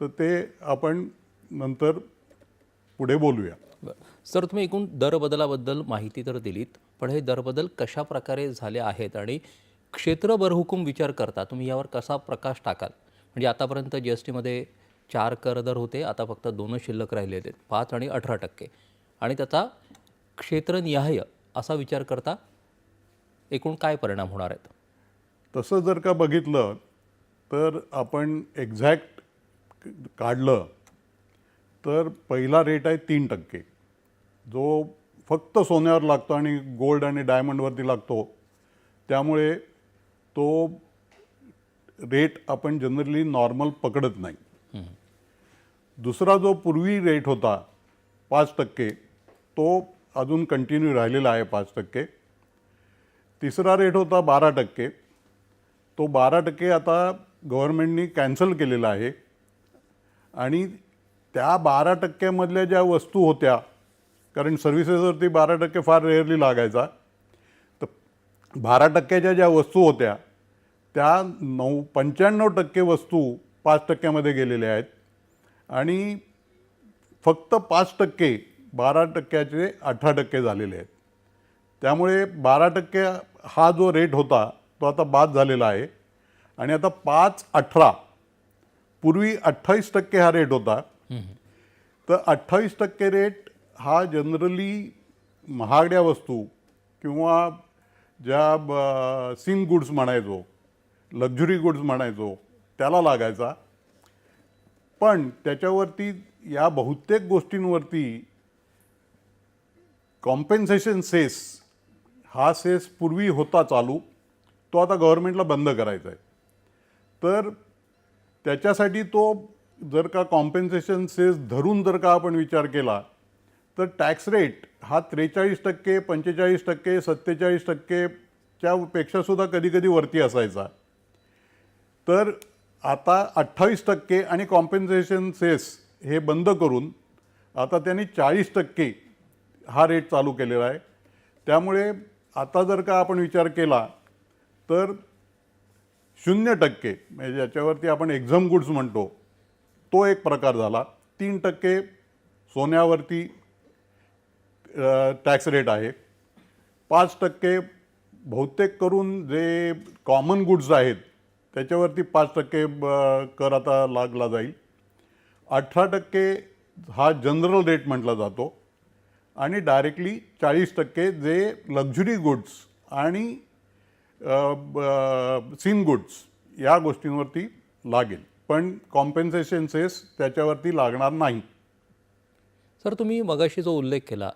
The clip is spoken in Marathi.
तर ते आपण नंतर पुढे बोलूया. बरं. सर तुम्ही एकूण दर बदलाबद्दल माहिती तर दिलीत पण हे दर बदल कशा प्रकारे झाले आहेत आणि क्षेत्र बरहुकूम विचार करता तुम्ही यावर कसा प्रकाश टाकाल? म्हणजे आतापर्यंत जी एस टीमध्ये चार कर दर होते आता फक्त दोनच शिल्लक राहिले आहेत पाच आणि अठरा टक्के. आणि त्याचा क्षेत्रनिहाय असा विचार करता एकूण काय परिणाम होणार आहेत? तसं जर का बघितलं तर आपण एक्झॅक्ट काढलं तर पहिला रेट आहे तीन टक्के. जो फक्त सोन्यावर लागतो आणि गोल्ड आणि डायमंडवरती लागतो त्यामुळे तो रेट आपण जनरली नॉर्मल पकडत नाही. दुसरा जो पूर्वी रेट होता पाच टक्के तो अजून कंटिन्यू राहिलेला आहे पाच टक्के. तिसरा रेट होता बारा टक्के. तो बारा टक्के आता गव्हर्नमेंटनी कॅन्सल केलेला आहे. आणि त्या बारा टक्क्यामधल्या ज्या वस्तू होत्या कारण सर्व्हिसेसवरती बारा टक्के फार रेअरली लागायचा तर बारा टक्क्याच्या ज्या वस्तू होत्या त्या नऊ पंच्याण्णव टक्के वस्तू पाच टक्क्यामध्ये गेलेल्या आहेत. आणि फक्त पाच टक्के बारा टक्क्याचे अठरा टक्के झालेले आहेत. त्यामुळे बारा टक्के हा जो रेट होता तो आता बाद झालेला आहे. आणि आता पाच अठरा पूर्वी अठ्ठावीस टक्के हा रेट होता. तर अठ्ठावीस टक्के रेट हा जनरली महागड्या वस्तू किंवा ज्या सिंग गुड्स म्हणायचो लक्झुरी गुड्स म्हणायचो त्याला लागायचा. पण त्याच्यावरती या बहुतेक गोष्टींवरती कॉम्पेन्सेशन सेस हा सेस पूर्वी होता चालू तो आता गव्हर्मेंटला बंद करायचा आहे तर त्याच्यासाठी तो जर का कॉम्पेन्सेशन सेस धरून जर का आपण विचार केला तर टॅक्स रेट हा त्रेचाळीस टक्के पंचेचाळीस टक्के सत्तेचाळीस टक्केच्या पेक्षासुद्धा कधी कधी वरती असायचा. तर आता अठ्ठावीस टक्के आणि कॉम्पेन्सेशन सेस हे बंद करून आता त्यांनी चाळीस टक्के हा रेट चालू केलेला आहे. त्यामुळे आता जर का आपण विचार केला तर शून्य टक्के म्हणजे ज्याच्यावरती आपण एक्झाम गुड्स म्हणतो तो एक प्रकार झाला. तीन टक्के सोन्यावरती टॅक्स रेट आहे. पाच टक्के बहुतेक करून जे कॉमन गुड्स आहेत त्याच्यावरती पाच टक्के ब- कर आता लागला जाईल. अठरा टक्के हा जनरल रेट म्हटला जातो. आणि डायरेक्टली चाळीस टक्के जे लक्झुरी गुड्स आणि सीन गुड्स या गोष्टींवरती लागेल. पण कॉम्पेन्सेशन सेस त्याच्यावरती लागणार नाही. सर तुम्ही मगाशी जो उल्लेख केला